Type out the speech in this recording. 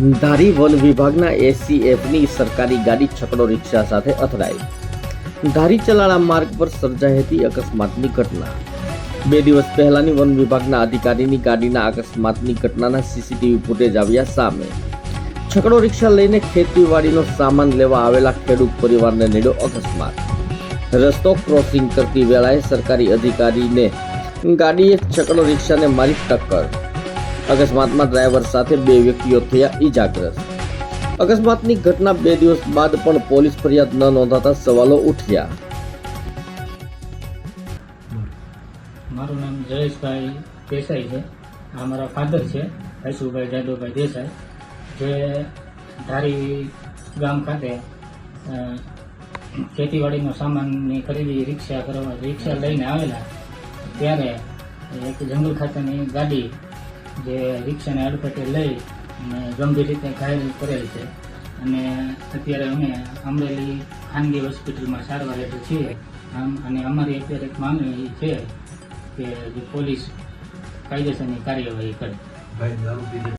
ધારી one વિભાગના એસીએફની સરકારી ગાડી છકડો રિક્ષા સાથે અથડાઈ. ધારી ચલાળા માર્ગ પર સર્જાઈ હતી અકસ્માતની ઘટના. બે દિવસ પહેલાની વન વિભાગના અધિકારીની ગાડીના અકસ્માતની ઘટનાના સીસીટીવી ફૂટેજ આવ્યા સામે. છકડો રિક્ષા લઈને ખેતીવાડીનો સામાન લેવા આવેલા ખેડૂત પરિવારને નીડો અકસ્માત. રસ્તો ક્રોસિંગ કરતી વેળાએ સરકારી અધિકારીને ગાડીએ છકડો રિક્ષાને મારી ટક્કર અકસ્માતમાં ડ્રાઈવર સાથે બે વ્યક્તિઓ થયા ઈજાગ્રસ્ત. અકસ્માતની ઘટના બે દિવસ બાદ પણ પોલીસ ફરિયાદ ન નોંધાતા સવાલો ઉઠ્યા. મારું નામ જયેશભાઈ દેસાઈ છે. આ મારા ફાધર છે હૈસુભાઈ જાદવભાઈ દેસાઈ, જે ધારી ગામ ખાતે ખેતીવાડીનો સામાનની ખરીદી રિક્ષા કરવા, રિક્ષા લઈને આવેલા. ત્યારે એક જંગલ ખાતેની ગાડી જે રિક્ષાને અડફેટે લઈ અને ગંભીર રીતે ઘાયલ કરેલ છે. અને અત્યારે અમે અમરેલી ખાનગી હોસ્પિટલમાં સારવાર હેઠળ છીએ. આમ, અને અમારી અત્યારે એક માંગણી છે કે પોલીસ કાયદેસરની કાર્યવાહી કરે.